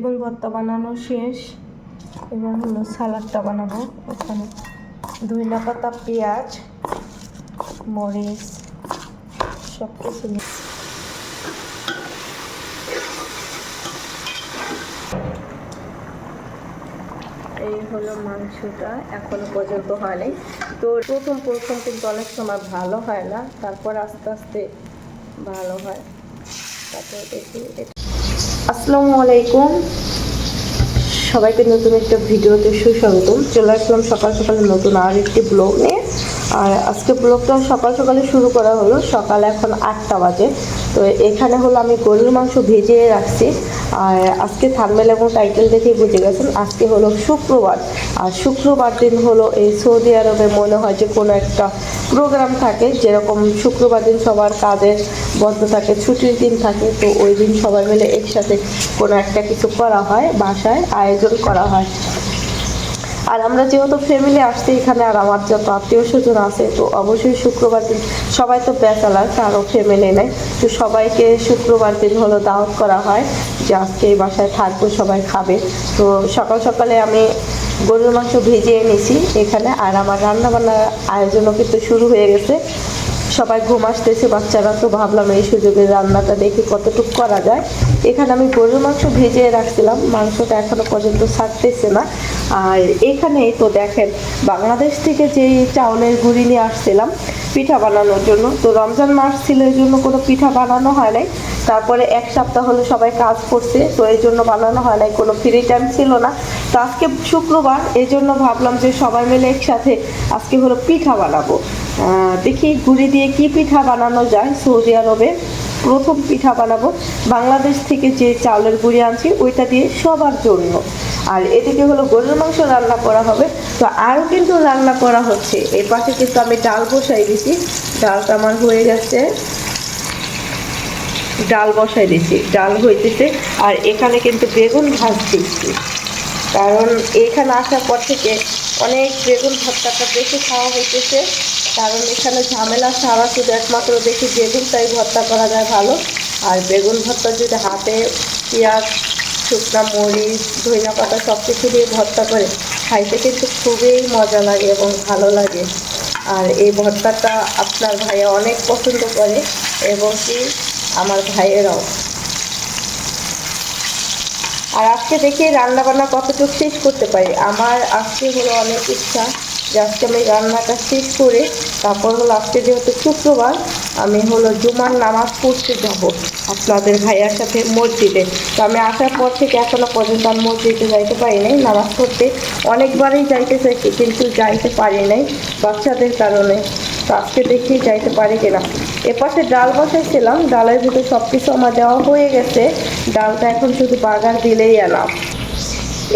বেগুন ভর্তা বানানো শেষ এবার হলো সালাডটা বানাবো। এখানে ধনিয়া পাতা পেঁয়াজ, মরিচ সব কিছু এই হলো মাংসটা এখনও পর্যন্ত হয়নি। তো প্রথম প্রথম কিন্তু অনেক সময় ভালো হয় না, তারপর আস্তে আস্তে ভালো হয়। তারপর দেখি আসসালামু আলাইকুম। সবাইকে নতুন একটা ভিডিওতে সুস্বাগতম। চলে আসলাম সকাল সকালে নতুন আর একটি ব্লগ নিয়ে। আর আজকে ব্লগটা সকাল সকালে শুরু করা হলো, সকাল এখন আটটা বাজে। তো এখানে হলো আমি গরুর মাংস ভিজিয়ে রাখছি। আর আজকে থার্মেল এবং টাইটেল দেখেই বুঝে গেছেন, আজকে হলো শুক্রবার। আর শুক্রবার দিন হলো এই সৌদি আরবে মনে হয় যে কোনো একটা প্রোগ্রাম থাকে, যেরকম শুক্রবার দিন সবার কাজের বন্ধ থাকে, ছুটির দিন থাকে, তো ওই দিন সবাই মিলে একসাথে কোনো একটা কিছু করা হয়, বাসায় আয়োজন করা হয়। আর আমরা যেহেতু ফ্যামিলি আসছি এখানে আর আমার যত আত্মীয় স্বজন আছে, তো অবশ্যই শুক্রবার দিন সবাই তো ব্যাচেলার কারও ফ্যামিলি নেই। তো সবাইকে শুক্রবার দিন হলো দাওয়াত করা হয় যে আজকে এই বাসায় থাকব, সবাই খাবে। তো সকাল সকালে আমি গরুর মাংস ভেজে এনেছি এখানে, আর আমার রান্নাবান্নার আয়োজনও কিন্তু শুরু হয়ে গেছে। সবাই ঘুম আসতেছে, বাচ্চারা তো ভাবলাম এই সুযোগে রান্নাটা দেখি কতটুকু করা যায়। এখানে আমি গরুর মাংস ভেজে রাখছিলাম, মাংসটা এখনও পর্যন্ত ছাড়তেছে না। আর এখানে তো দেখেন, বাংলাদেশ থেকে যেই চাউলের গুঁড়ি নিয়ে আসছিলাম পিঠা বানানোর জন্য, তো রমজান মাস ছিল, এই জন্য কোনো পিঠা বানানো হয় নাই। তারপরে এক সপ্তাহ হলো সবাই কাজ করছে, তো এই জন্য বানানো হয় নাই, কোনো ফ্রি টাইম ছিল না। তো আজকে শুক্রবার, এই জন্য ভাবলাম যে সবাই মিলে একসাথে আজকে হলো পিঠা বানাবো। দেখি গুড়ি দিয়ে কি পিঠা বানানো যায় সৌদি আরবে। প্রথম পিঠা বানাবো। বাংলাদেশ থেকে যে চাউলের গুঁড়ি আনছি, ওইটা দিয়ে সবার জন্য। আর এদিকে হলো গরুর মাংস রান্না করা হবে। তো আরও কিন্তু রান্না করা হচ্ছে। এর পাশে কিন্তু আমি ডাল বসাই দিছি। ডালটা আমার হয়ে গেছে। ডাল বসাই দিছি। ডাল হইতেছে। আর এখানে কিন্তু বেগুন ভাজতেছি কারণ এখানে আসার পর থেকে অনেক বেগুন ভর্তাটা বেশি খাওয়া হইতেছে। কারণ এখানে ঝামেলা ছাড়া শুধু একমাত্র দেখি বেগুনটাই ভর্তা করা যায় ভালো। আর বেগুন ভর্তা যদি হাতে পেঁয়াজ, শুকনা মরিচ, ধনিয়া পাতা সব কিছু দিয়ে ভর্তা করে, খাইতে কিন্তু খুবই মজা লাগে এবং ভালো লাগে। আর এই ভর্তাটা আপনার ভাইয়া অনেক পছন্দ করে এবং কি আমার ভাইয়েরাও। আর আজকে দেখি রান্না বান্না কতটুকু শেষ করতে পারি? আমার আজকে হলো অনেক ইচ্ছা। আজকে আমি রান্নাটা শেষ করে তারপর হলো আজকে যেহেতু শুক্রবার, আমি হলো জুমার নামাজ পড়তে যাব আপনাদের ভাইয়ার সাথে মসজিদে। তো আমি আসার পর থেকে এখনও পর্যন্ত আমি মসজিদে যাইতে পারি নাই, নামাজ পড়তে। অনেকবারই যাইতে চাইছি, কিন্তু যাইতে পারি নাই বাচ্চাদের কারণে। তো আজকে দেখি যাইতে পারি কিনা। এপাশে ডাল বসাইছিলাম, ডালের ভিতরে সব কিছু আমার দেওয়া হয়ে গেছে। ডালটা এখন শুধু বাগার দিলেই এলাম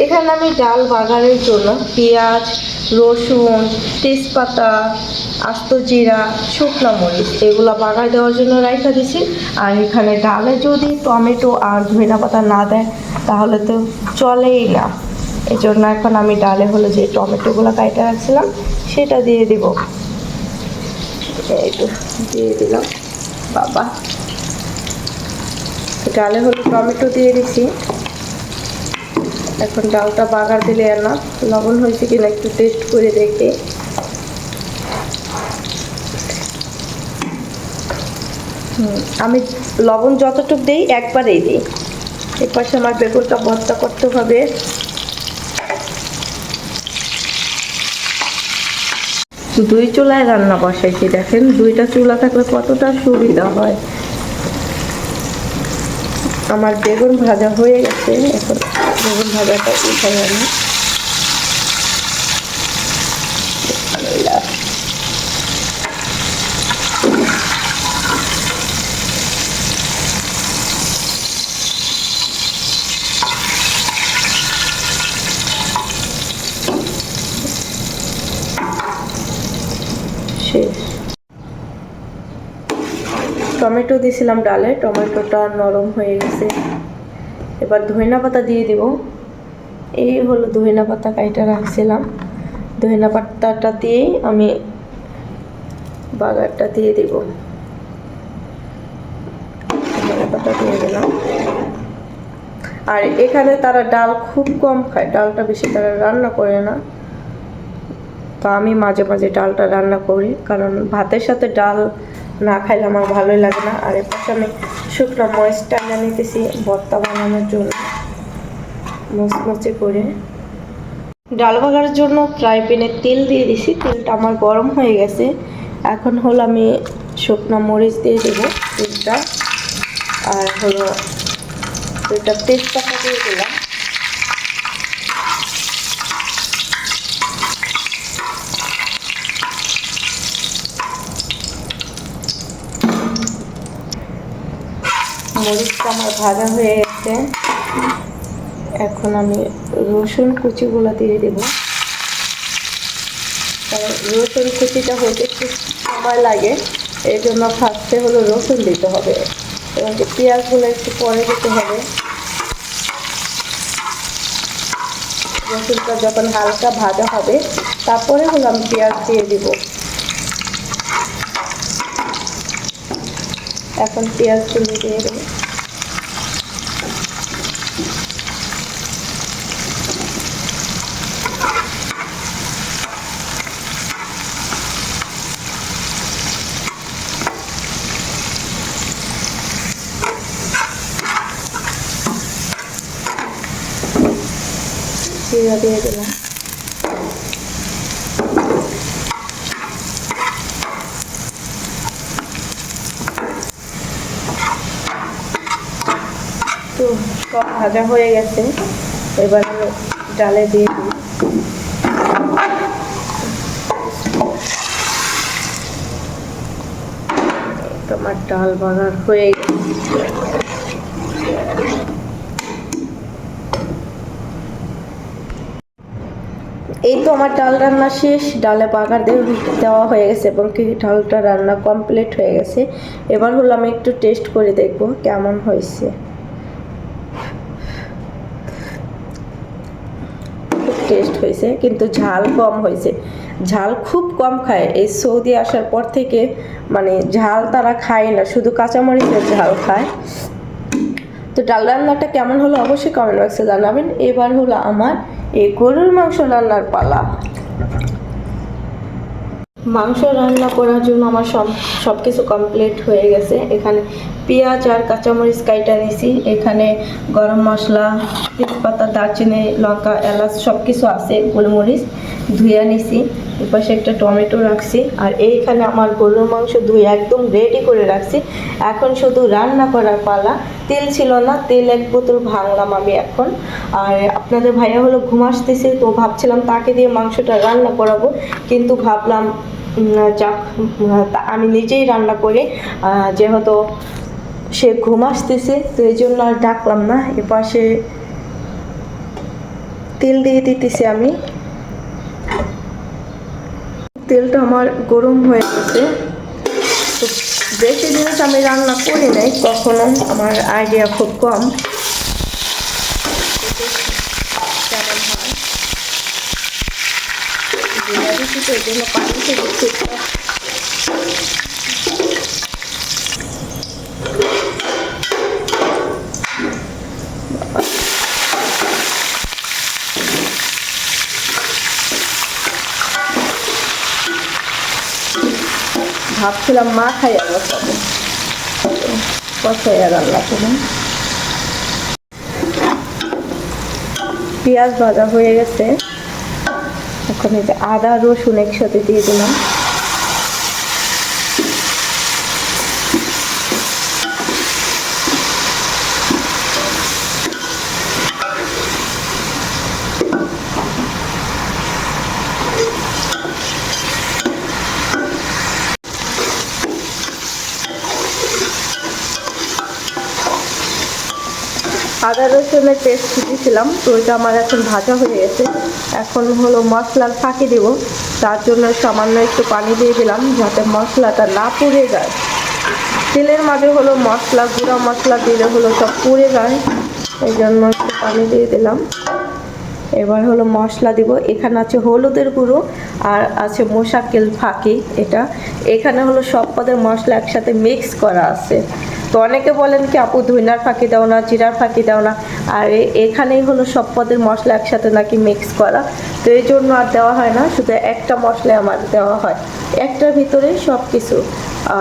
এখানে আমি ডাল বাগারের জন্য পেঁয়াজ রসুন, তেজপাতা, আস্ত জিরা, শুকনো মরিচ, এগুলো বাগার দেওয়ার জন্য রাইখা দিছি। আর এখানে ডালে যদি টমেটো আর ধনিয়া পাতা না দেয়, তাহলে তো চলেই না। এই জন্য এখন আমি ডালে হলো যে টমেটোগুলো কাইটা রাখছিলাম, সেটা দিয়ে দিব। একটু দিয়ে দিলাম। বাবা। ডালে হলো টমেটো দিয়ে দিছি। এখন ডালটা বাগার দিলে না, লবণ হয়েছে কিনা একটু টেস্ট করে দেখে। আমি লবণ যতটুকু দিই, একবারেই দিই। এর পাশে আমার বেগুনটা ভর্তা করতে হবে। দুই চুলায় রান্না বসাইছি, দেখেন, দুইটা চুলা থাকলে কতটা সুবিধা হয়। আমার বেগুন ভাজা হয়ে গেছে, এখন বেগুন ভাজাটা উঠাই আমি টমেটো দিয়েছিলাম ডালে টমেটোটা নরম হয়ে গেছে। এবার ধইনা পাতা দিয়ে দিব। এই হলো ধইনা পাতা কাইটা রাখছিলাম। ধইনা পাতাটা দিয়েই আমি বাগারটা দিয়ে দিব। ধইনা পাতা দিয়ে দিলাম। আর এখানে তারা ডাল খুব কম খায়, ডালটা বেশি তারা রান্না করে না। তো আমি মাঝে মাঝে ডালটা রান্না করি, কারণ ভাতের সাথে ডাল না খাইলে আমার ভালোই লাগে না। আর এর পাশে আমি শুকনো টাঙ্গা নিতেছি ভর্তা বানানোর জন্য। মচমচে করে। ডাল বাগার জন্য ফ্রাই প্যানে তেল দিয়ে দিছি, তেলটা আমার গরম হয়ে গেছে। এখন হলো আমি শুকনো মরিচ দিয়ে দেবো তেলটা। আর হলো এটা তেজপাতা দিয়ে দিলাম। মরিচটা আমার ভাজা হয়ে গেছে। এখন আমি রসুন কুচিগুলো দিয়ে দেবো। রসুন কুচিটা হতে একটু সময় লাগে এই জন্য ফার্স্টে হলো রসুন দিতে হবে। এবং পেঁয়াজগুলো একটু পরে দিতে হবে। রসুনটা যখন হালকা ভাজা হবে, তারপরে হলো আমি পেঁয়াজ দিয়ে দিব। এখন পেঁয়াজগুলো দিয়ে দেবো। দিয়ে দিলাম। ভাজা হয়ে গেছে। এবার ডালে দিয়ে দিই। তোমার ডাল বাগার হয়ে গেছে। এই তো আমার ডাল রান্না শেষ। ডালে বাগার দেওয়া হয়ে গেছে এবং কি ডালটা রান্না কমপ্লিট হয়ে গেছে। এবার হলো আমি একটু টেস্ট করে দেখব কেমন হয়েছে। টেস্ট হয়েছে, কিন্তু ঝাল কম হয়েছে। ঝাল খুব কম খায়। এই সৌদি আসার পর থেকে মানে ঝাল তারা খায় না, শুধু কাঁচামরিচের ঝাল খায়। তো ডাল রান্নাটা কেমন হলো অবশ্যই কমেন্ট বক্সে জানাবেন। এবার হলো আমার এই গরুর মাংস রান্নার পালা। মাংস রান্না করার জন্য আমার সব সব কিছু কমপ্লিট হয়ে গেছে। এখানে পেঁয়াজ আর কাঁচামরিচ কাইটা নিছি। এখানে গরম মশলা তেজপাতা দারচিনি, লঙ্কা, এলাচ সব কিছু আছে, গোলমরিচ ধুয়ে নিছি। এপাশে একটা টমেটো রাখছি। আর এইখানে আমার গরুর মাংস ধুয়ে একদম রেডি করে রাখছি। এখন শুধু রান্না করার পালা। তেল ছিল না, তেল এক বোতল ভাঙলাম আমি এখন। আর আপনাদের ভাইয়া হলো ঘুম আসতেছে, তো ভাবছিলাম তাকে দিয়ে মাংসটা রান্না করাবো। কিন্তু ভাবলাম যাক, আমি নিজেই রান্না করে। যেহেতু সে ঘুম আসতেছে, তো এই জন্য আর ডাকলাম না। এপাশে তেল দিয়ে দিতেছি আমি। তেলটা আমার গরম হয়ে গেছে। তো বেশি জিনিস আমি রান্না করি নাই, কখনো আমার আইডিয়া খুব কম। কেমন হয়? পানি থেকে ভাবছিলাম মা খাই আবার খাব। কষাই আর আল্লাহ করুন পেঁয়াজ ভাজা হয়ে গেছে। এখন এই যে আদা রসুন একসাথে দিয়ে দিলাম আদা রসুনের পেস্ট দিয়েছিলাম, তো ওইটা আমার এখন ভাজা হয়ে গেছে। এখন হলো মশলার ফাঁকি দেব। তার জন্য সামান্য একটু পানি দিয়ে দিলাম, যাতে মশলাটা না পুড়ে যায়। তেলের মাঝে হলো মশলা, গুঁড়া মশলা দিলে হলো সব পুড়ে যায়। এই জন্য একটু পানি দিয়ে দিলাম। এবার হলো মশলা দিব। এখানে আছে হলুদের গুঁড়ো আর আছে মোশাকেল ফাঁকি, এটা। এখানে হলো সব পদের মশলা একসাথে মিক্স করা আছে। তো অনেকে বলেন কি, আপু, ধইনার ফাঁকি দাও না, জিরার ফাঁকি দাও না। আর এখানেই হলো সব পদের মশলা একসাথে নাকি মিক্স করা। তো এই জন্য আর দেওয়া হয় না, শুধু একটা মশলা আমার দেওয়া হয়। একটার ভিতরে সব কিছু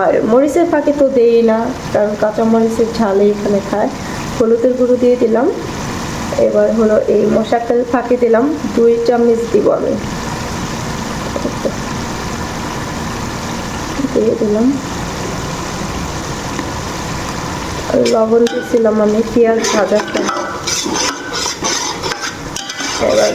আর মরিচের ফাঁকি তো দেই না, কারণ কাঁচা মরিচের ঝালে এখানে খায়। হলুদের গুঁড়ো দিয়ে দিলাম। এবার হলো এই মশাটার ফাঁকি দিলাম। দুই চামচ দিব আমি। দিয়ে দিলাম আর লবণ দিয়েছিলাম আমি পেঁয়াজ ভাজার এবার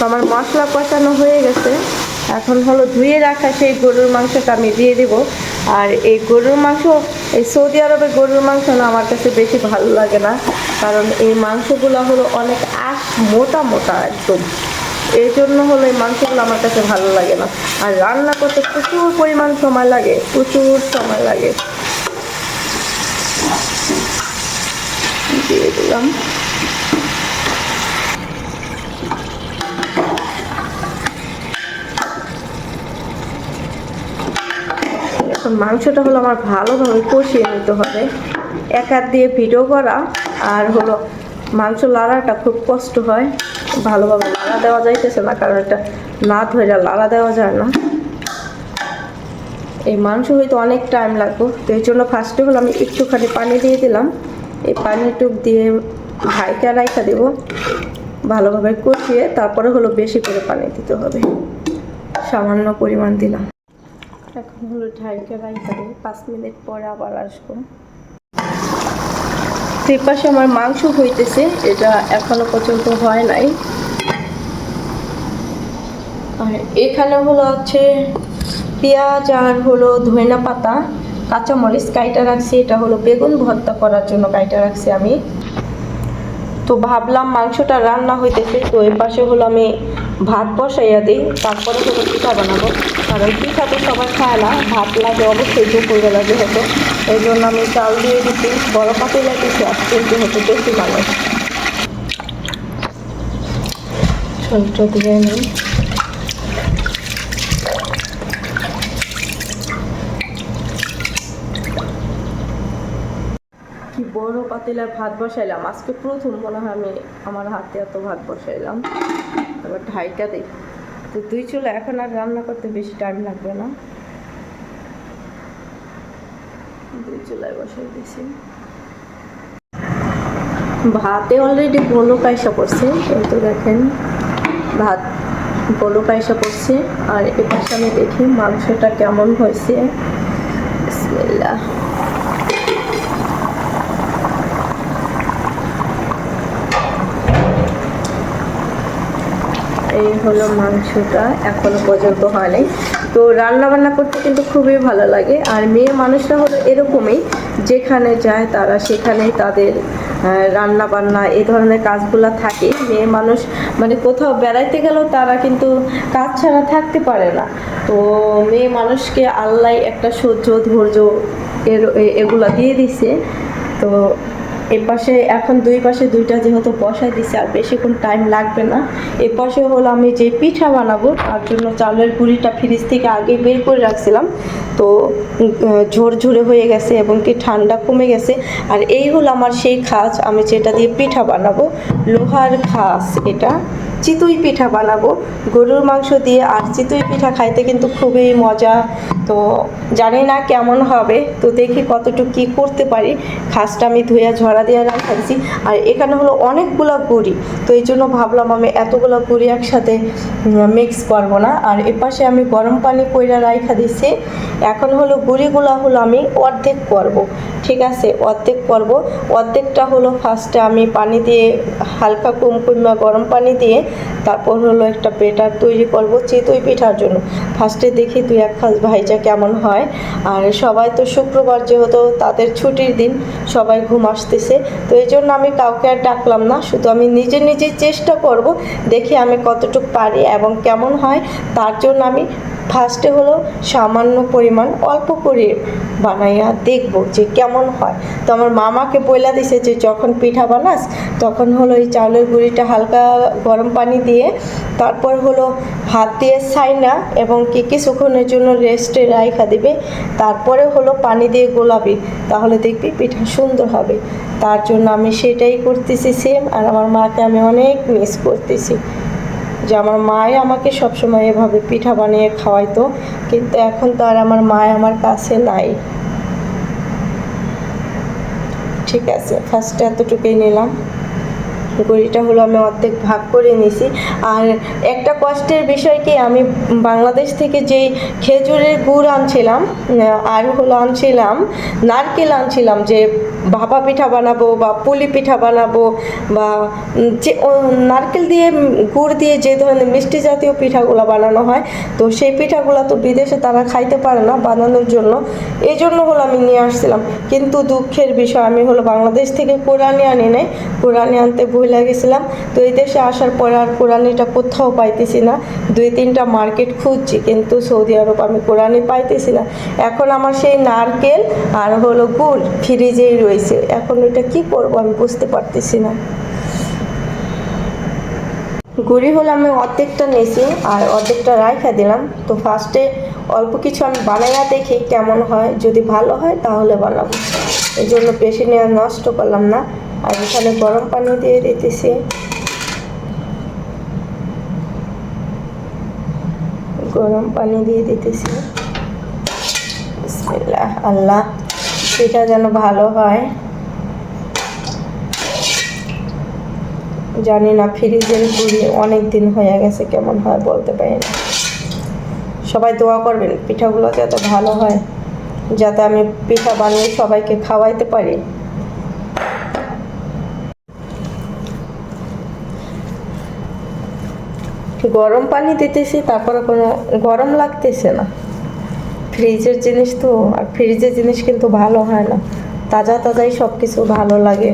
তো আমার মশলা কষানো হয়ে গেছে। এখন হলো ধুয়ে রাখা সেই গরুর মাংসটা আমি দিয়ে দিব। আর এই গরুর মাংস, এই সৌদি আরবে গরুর মাংস না আমার কাছে বেশি ভালো লাগে না। কারণ এই মাংসগুলো হলো অনেক আশ, মোটা মোটা একদম। এই জন্য হলো এই মাংসগুলো আমার কাছে ভালো লাগে না। আর রান্না করতে প্রচুর পরিমাণ সময় লাগে, প্রচুর সময় লাগে। দিয়ে দিলাম। এখন মাংসটা হলো আমার ভালোভাবে কষিয়ে নিতে হবে। এক হাত দিয়ে ভিডিও করা, আর হলো মাংস লাড়াটা খুব কষ্ট হয়। ভালোভাবে লাড়া দেওয়া যাইতেছে না, কারণ এটা না ধরে লাড়া দেওয়া যায় না। এই মাংস হয়তো অনেক টাইম লাগবে, তো এই জন্য ফার্স্টে হলো আমি একটুখানি পানি দিয়ে দিলাম। এই পানিটুক দিয়ে ভাইটা রাইখা দেবো, ভালোভাবে কষিয়ে তারপরে হলো বেশি করে পানি দিতে হবে। সামান্য পরিমাণ দিলাম। এখন হলো ঢাইকে রাইখা দিই পাঁচ মিনিট পরে আবার আসব। পাশে আমার মাংস হইতেছে, এটা এখনও পর্যন্ত হয় নাই। আর এখানে হলো হচ্ছে পেঁয়াজ আর হলো ধইনা পাতা, কাঁচামরিচ কাইটা রাখছি, এটা হলো বেগুন ভর্তা করার জন্য কাইটা রাখছি আমি। তো ভাবলাম মাংসটা রান্না হইতেছে। তো এপাশে পাশে হলো আমি ভাত বসাইয়া দিই। তারপরে হলো পিঠা বানাবো। কারণ পিঠা তো সবাই খায় না, ভাত লাগে অবশ্যই দুপুরবেলা যেহেতু। এই জন্য আমি চাল দিয়ে দিচ্ছি বড় পাতিলা দিচ্ছি আজকে যেহেতু বেশি ভালো। ছোট দিয়ে নিই কি বড় পাতিলার ভাত বসাইলাম। আজকে প্রথম, মনে হয় আমি আমার হাতে এত ভাত বসাইলাম। তারপর ঢাইটা দিই। তো দুই চুলা এখন আর রান্না করতে বেশি টাইম লাগবে না। দুই চুলায় বসাই দিছি। ভাতে অলরেডি বলো পায়সা পড়ছে কিন্তু দেখেন, ভাত বলো পায়সা পড়ছে আর এ পাশে আমি দেখি মাংসটা কেমন হয়েছে। বিসমিল্লাহ। এই হলো মাংসটা এখনও পর্যন্ত হয়নি। তো রান্না বান্না করতে কিন্তু খুবই ভালো লাগে। আর মেয়ে মানুষরা হলো এরকমই, যেখানে যায় তারা সেখানেই তাদের রান্না বান্না এই ধরনের কাজগুলো থাকে। মেয়ে মানুষ মানে কোথাও বেড়াইতে গেলেও তারা কিন্তু কাজ ছাড়া থাকতে পারে না। তো মেয়ে মানুষকে আল্লাহ একটা সহ্য ধৈর্য এর এগুলা দিয়ে দিছে। তো এ পাশে এখন দুই পাশে দুইটা যেহেতু বসাই দিছে, আর বেশিক্ষণ টাইম লাগবে না। এ পাশে হলো আমি যে পিঠা বানাবো, তার জন্য চালের গুঁড়িটা ফ্রিজ থেকে আগে বের করে রাখছিলাম। তো ঝরঝরে হয়ে গেছে এবং কি ঠান্ডা কমে গেছে। আর এই হলো আমার সেই খাজ, আমি যেটা দিয়ে পিঠা বানাবো, লোহার খাস এটা। চিতই পিঠা বানাবো। গরুর মাংস দিয়ে আর চিতই পিঠা খাইতে কিন্তু খুবই মজা। তো জানি না কেমন হবে, তো দেখি কতটুকু কি করতে পারি। খাসটা আমি ধুয়ে ঝরা দিয়ে রাখাইছি আর এখানে হলো অনেকগুলো গুড়ি, তো এই জন্য ভাবলাম আমি এতগুলো গুড়ি একসাথে মিক্স করব না। আর এপাশে আমি গরম পানি কইরা রাইখা দিছি। এখন হলো গুড়িগুলো হলো আমি অর্ধেক করব। ঠিক আছে, অর্ধেক করব। অর্ধেকটা হলো ফার্স্টে আমি পানি দিয়ে হালকা কুমকুমা গরম পানি দিয়ে তারপর হলো একটা পেটার তৈরি করব চিতই পিঠার জন্য। ফার্স্টে দেখি তুই এক খাস ভাইজা কেমন হয়। আর সবাই তো শুক্রবার যেহেতু তাদের ছুটির দিন, সবাই ঘুম আসতেছে। তো এই জন্য আমি কাউকে আর ডাকলাম না, শুধু আমি নিজে নিজে চেষ্টা করব, দেখি আমি কতটুকু পারি এবং কেমন হয়। তার জন্য আমি ফার্স্টে হলো সামান্য পরিমাণ অল্প করে বানাইয়া দেখব যে কেমন হয়। তো আমার মামাকে বইলা দিছে যে যখন পিঠা বানাস, তখন হলো এই চাউলের গুঁড়িটা হালকা গরম পানি দিয়ে, তারপর হলো হাত দিয়ে ছাইনা এবং কি কিছুক্ষণের জন্য রেস্টে রাইখা দিবে, তারপরে হলো পানি দিয়ে গোলাবি, তাহলে দেখবি পিঠা সুন্দর হবে। তার জন্য আমি সেটাই করতেছি সেম আর আমার মাকে আমি অনেক মিস করতেছি। যে আমার মাই আমাকে সবসময় এভাবে পিঠা বানিয়ে খাওয়াইতো, কিন্তু এখন তো আর আমার মা আমার কাছে নাই। ঠিক আছে ফার্স্টে এতটুকুই নিলাম। গড়িটা হলো আমি অর্ধেক ভাগ করে নিছি আর একটা কষ্টের বিষয় কি, আমি বাংলাদেশ থেকে যেই খেজুরের গুড় আনছিলাম আর হলো আনছিলাম, নারকেল আনছিলাম, যে ভাপা পিঠা বানাবো বা পুলি পিঠা বানাবো বা যে নারকেল দিয়ে, গুড় দিয়ে যে ধরনের মিষ্টি জাতীয় পিঠাগুলো বানানো হয়, তো সেই পিঠাগুলো তো বিদেশে তারা খাইতে পারে না বানানোর জন্য। এই জন্য হলো আমি নিয়ে আসছিলাম। কিন্তু দুঃখের বিষয়, আমি হলো বাংলাদেশ থেকে কোরআনি আনি নাই। কোরআনি আনতে ভুলে গেছিলাম। তো এই দেশে আসার পরে আর কোরআনিটা কোথাও পাইতেছি না। দুই, তিনটা মার্কেট খুঁজছি, কিন্তু সৌদি আরব আমি কোরআনি পাইতেছি না। এখন আমার সেই নারকেল আর হলো গুড় ফ্রিজেই রয়েছে। এখন ওইটা কি করব আমি বুঝতে পারতেছি না। গুড়ি হলো আমি অর্ধেকটা নিয়েছি আর অর্ধেকটা রাইখা দিলাম। তো ফার্স্টে অল্প কিছু আমি বানাইয়া দেখি কেমন হয়। যদি ভালো হয় তাহলে বানাবো। এই জন্য বেশি নেওয়া নষ্ট করলাম না। আর এখানে গরম পানি দিয়ে দিতেছি। গরম পানি দিয়ে দিতেছি। আল্লাহ সেটা যেন ভালো হয়। জানি না, ফ্রিজের গুড়ি অনেক দিন হয়ে গেছে, কেমন হয় বলতে পারি না। সবাই দোয়া করবেন, পিঠাগুলো যাতে ভালো হয়, যাতে আমি পিঠা বানিয়ে সবাইকে খাওয়াইতে পারি। গরম পানি দিতেছি, তারপরে কোনো গরম লাগতেছে না। ফ্রিজের জিনিস তো, আর ফ্রিজের জিনিস কিন্তু ভালো হয় না। তাজা তাজাই সব কিছু ভালো লাগে।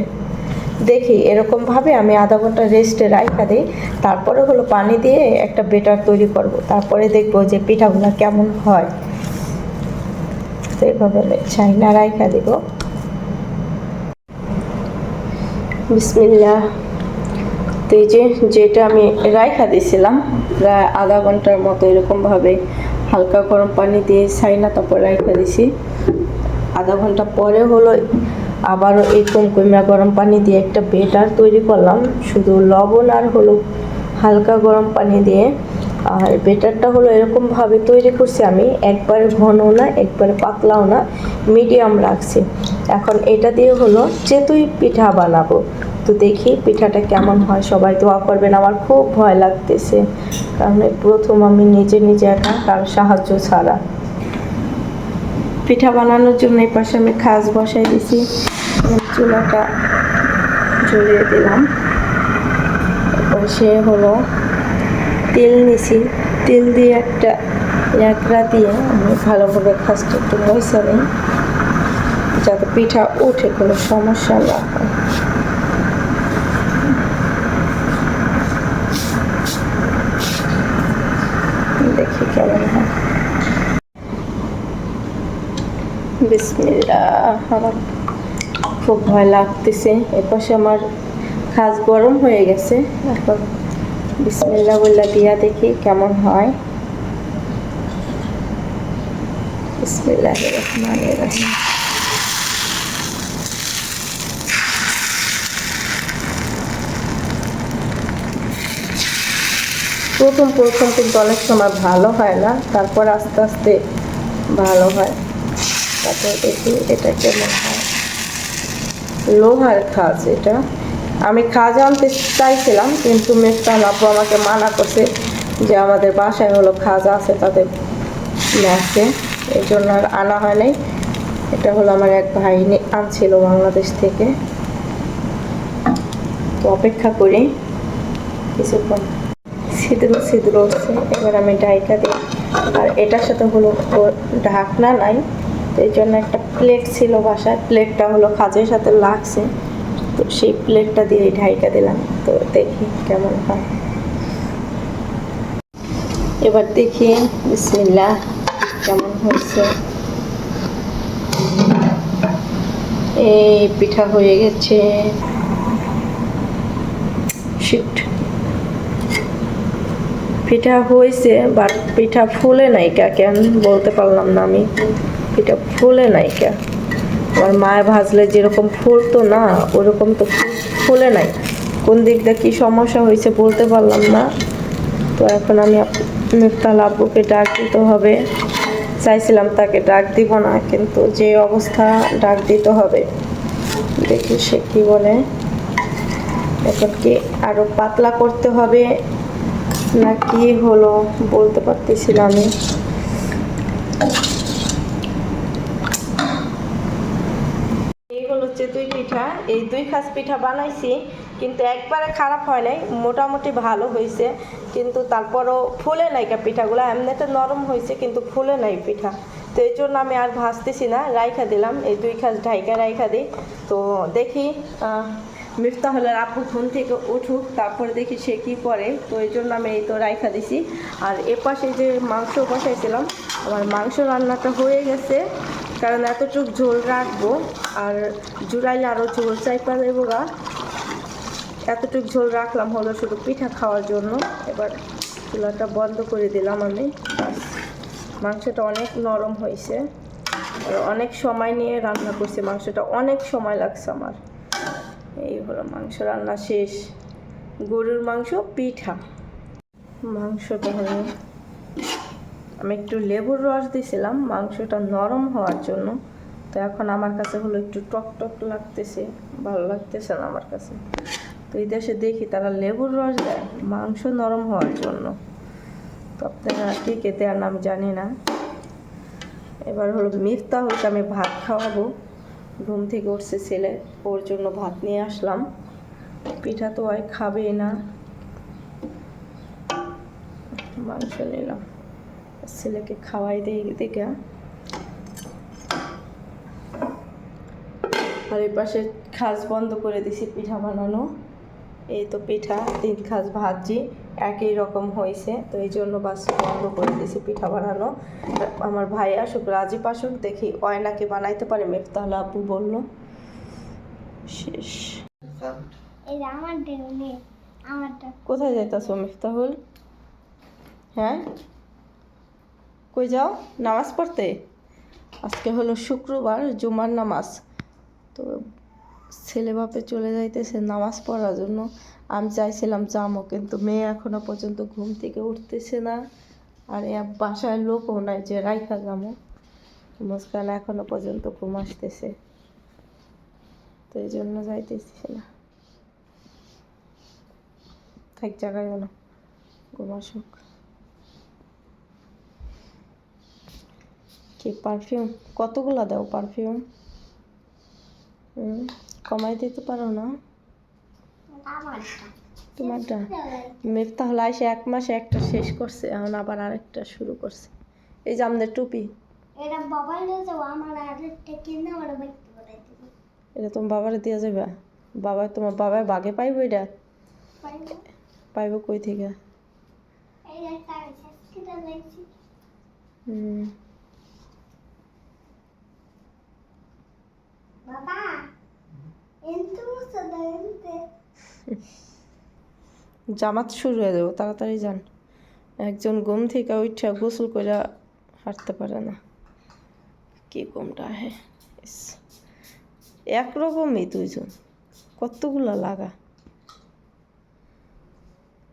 দেখি এরকমভাবে আমি আধা ঘণ্টা রেস্টে রাইখা দিই, তারপরে হলো পানি দিয়ে একটা বেটার তৈরি করব। তারপরে দেখব যে পিঠাগুলো কেমন হয়। এইভাবে চাইনা রাইখা দিব। বিসমিল্লা তো এই যে যেটা আমি রাইখা দিয়েছিলাম প্রায় আধা ঘণ্টার মতো এরকমভাবে হালকা গরম পানি দিয়ে ছাইনা তারপর রাইখা দিছি। আধা ঘণ্টা পরে হলো আবারও এই কুমকুমিয়া গরম পানি দিয়ে একটা বেটার তৈরি করলাম। শুধু লবণ আর হলো হালকা গরম পানি দিয়ে। আর বেটারটা হলো এরকমভাবে তৈরি করছি আমি, একবারে ঘনও না, একবারে পাতলাও না মিডিয়াম রাখছি। এখন এটা দিয়ে হলো চেতুই পিঠা বানাবো। তো দেখি পিঠাটা কেমন হয়। সবাই দোয়া করবেন, আমার খুব ভয় লাগতেছে। কারণ প্রথম আমি নিজে নিজে একা, কারও সাহায্য ছাড়া। পিঠা বানানোর জন্য এই পাশে আমি খাস বসাই দিছি। চুলাটা জ্বলিয়ে দিলাম। সে হলো তেল নিছি। তেল দিয়ে একটা ল্যাকড়া দিয়ে আমি ভালোভাবে খাসটা একটু মশা নিই, যাতে পিঠা উঠে কোনো সমস্যা না হয়। দেখি কেমন হয়। বিসমিল্লাহ, আমার খুব ভয় লাগতেছে। এপাশে আমার খাস গরম হয়ে গেছে। এখন বিসমিল্লা বল্লা দিয়া দেখি কেমন হয়। বিসমিল্লাহ রহমান রহিম। প্রথম প্রথম কিন্তু অনেক সময় ভালো হয় না, তারপর আস্তে আস্তে ভালো হয়। তারপর দেখি এটা কেমন হয়। লোহার খাজ এটা। আমি খাজ আনতে চাইছিলাম, কিন্তু মেস্তান আপু আমাকে মানা করছে যে আমাদের বাসায় হলো খাজা আছে, তাদের ম্যাচে এই জন্য আর আনা হয় নাই। এটা হলো আমার এক ভাই আনছিল বাংলাদেশ থেকে। তো অপেক্ষা করি। কিছুক্ষণ ছিদ্র ছিদ্র হচ্ছে। এবার আমি ডাইকা দিই। আর এটার সাথে হলো ঢাকনা নাই। তো এই জন্য একটা প্লেট ছিল বাসায়। প্লেটটা হলো কাজের সাথে লাগছে। তো সেই প্লেটটা দিয়ে ঢাইকা দিলাম। তো দেখি কেমন হয়। এবার দেখি, বিসমিল্লাহ, কেমন হয়েছে। এই পিঠা হয়ে গেছে। পিঠা হয়েছে বাট পিঠা ফুলে নাই কা কেন? বলতে পারলাম না আমি। পিঠা ফুলে নাই কা। আমার মায়ে ভাজলে যেরকম ফুলতো না, ওরকম তো ফুলে নাই। কোন দিক দিয়ে কী সমস্যা হয়েছে বলতে পারলাম না। তো এখন আমি মিফতাল আব্বুকে ডাক দিতে হবে। চাইছিলাম তাকে ডাক দিব না, কিন্তু যে অবস্থা, ডাক দিতে হবে। দেখি সে কী বলে। এখন কি আরও পাতলা করতে হবে? না কি হলো বলতে পারতেছি না আমি। এই হলো দুই পিঠা। এই দুই খাস পিঠা বানাইছি, কিন্তু একবারে খারাপ হয় নাই, মোটামুটি ভালো হয়েছে। কিন্তু তারপরও ফুলে নাই কা পিঠাগুলো, এমনিতে নরম হয়েছে, কিন্তু ফুলে নাই পিঠা। তো এই জন্য আমি আর ভাজতেছি না, রাইখা দিলাম। এই দুই খাস ঢাইকা রাইখা দিই। তো দেখি মিফতাহুলের আপু ঘুম থেকে উঠুক, তারপরে দেখি সে কী করে। তো এই জন্য আমি এই তো রাইখা দিছি। আর এ পাশে যে মাংস বসাইছিলাম, আমার মাংস রান্নাটা হয়ে গেছে। কারণ এতটুক ঝোল রাখব, আর জুড়াইলে আরও ঝোল চাইপা দেবো গা। এতটুক ঝোল রাখলাম হলো শুধু পিঠা খাওয়ার জন্য। এবার চুলাটা বন্ধ করে দিলাম আমি। মাংসটা অনেক নরম হয়েছে। অনেক সময় নিয়ে রান্না করছি, মাংসটা অনেক সময় লাগছে আমার। এই হলো মাংস রান্না শেষ। গরুর মাংস, পিঠা। মাংসটা হলো, আমি একটু লেবুর রস দিয়েছিলাম মাংসটা নরম হওয়ার জন্য। তো এখন আমার কাছে হলো একটু টক টক লাগতেছে, ভালো লাগতেছে না আমার কাছে। তো এই দেশে দেখি তারা লেবুর রস দেয়, মাংস নরম হওয়ার জন্য। তো আপনারা কে কে দেন আমি জানি না। এবার হলো মিফতাহুলকে আমি ভাত খাওয়াবো। ঘুম থেকে উঠছে ছেলে, ওর জন্য ভাত নিয়ে আসলাম। পিঠা তো আর খাবেই না। মাংস নিলাম। ছেলেকে খাওয়াই দিই দেখে আর এই পাশে খাস বন্ধ করে দিছি পিঠা বানানো। এই তো পিঠা, তিন খাস ভাজি। একই রকম হয়েছে। তো এই জন্য বাস বন্ধ করে দিছি পিঠা বানানো। আমার ভাই আসুক রাজীব আসুক দেখি অয়নাকে বানাইতে পারে। মেফতাহল আপু বলল শেষ। কোথায় যাইতাছো মিফতাহুল? হ্যাঁ? কই যাও? নামাজ পড়তে? আজকে হলো শুক্রবার জুমার নামাজ। তো ছেলে বাপে চলে যাইতেছে নামাজ পড়ার জন্য। আমি চাইছিলাম যাব কিন্তু মেয়ে এখনও পর্যন্ত ঘুম থেকে উঠতেছে না। আর বাসায় লোকও নাই যে রাইখা যাব মুস্কান এখনও পর্যন্ত ঘুম আসতেছে। তো এই জন্য যাইতেছি না। থাক জায়গায় না। ঘুম আসুক। কি পারফিউম কতগুলা দাও পারফিউম হুম, কমাই দিতে পারো না? তোমারটা? তাহলে এসে এক মাসে একটা শেষ করছে এখন আবার আরেকটা শুরু করছে। এই যে আমাদের টুপি। এটা বাবাই নিয়ে যাব আমার আরেকটা কিনে আমার বলে এটা তোমার বাবারে দিয়ে যাবে? বাবা তোমার বাবা বাগে পাইবো এটা? পাইবো। কই থেকে? হুম। বাবা জামাত শুরু হয়ে যাব, তাড়াতাড়ি যান। একজন ঘুম থেকে উঠে গোসল করে হাঁটতে পারে না। কি ঘুমটা, হে? ইস। একরকমই দুইজন। কতগুলো লাগা?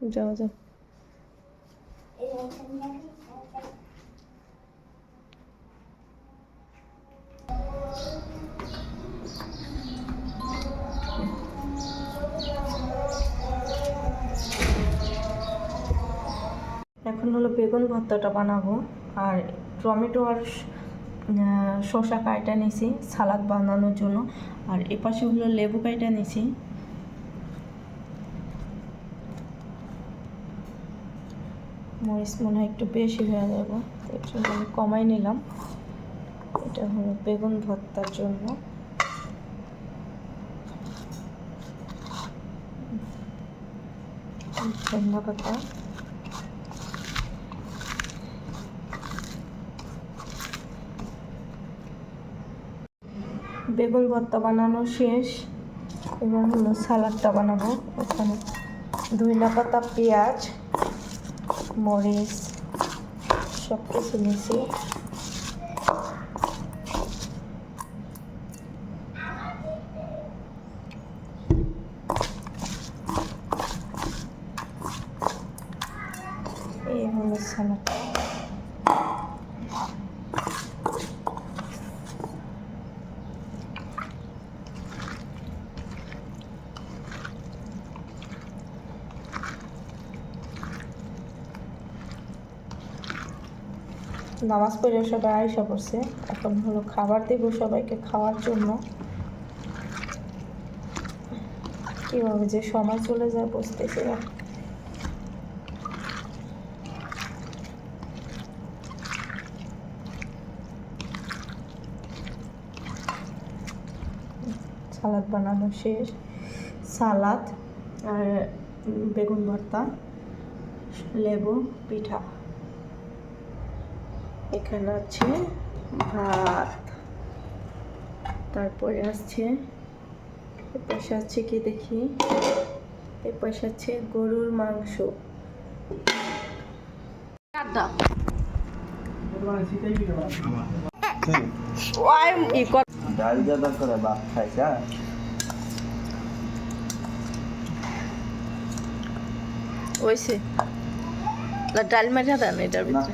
যাও যাও। এই যে এখন হলো বেগুন ভর্তাটা বানাবো। আর টমেটো আর শসা কাইটা নিছি, সালাদ বানানোর জন্য। আর এপাশে হলো লেবু কাইটা নিছি। মরিচ মনে হয় একটু বেশি হয়ে যাবে, এর জন্য আমি কমাই নিলাম। এটা হলো বেগুন ভর্তার জন্য। ধন্যা বেগুন ভর্তা বানানো শেষ এবার হলো সালাডটা বানাবো। ওখানে না পাতা পেঁয়াজ, মরিচ সব কিছু নিয়েছি এই হলো সালাড নামাজ পড়ে সবাই আয়সা পড়ছে। এখন হলো খাবার দেবো সবাইকে খাওয়ার জন্য। কীভাবে যে সময় চলে যায় বুঝতেছি না। সালাদ বানানো শেষ। সালাদ আর বেগুন ভর্তা, লেবু, পিঠা। এখানে আছে ভাত। তারপরে আসছে এ পাশে আছে কি দেখি? এ পাশে আছে গরুর মাংস। ডাল জাদা করে ভাত খাইছা ওইসে। ডাল মেঝা দেন এটার না। ভিতরে।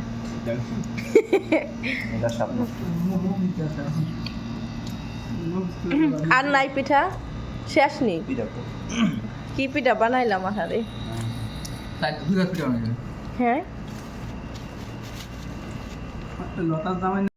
আর নাই পিঠা? শেষ নি? পিঠা তো। কি পিঠা বানাইলাম আহারে? হ্যাঁ? লতার জামাই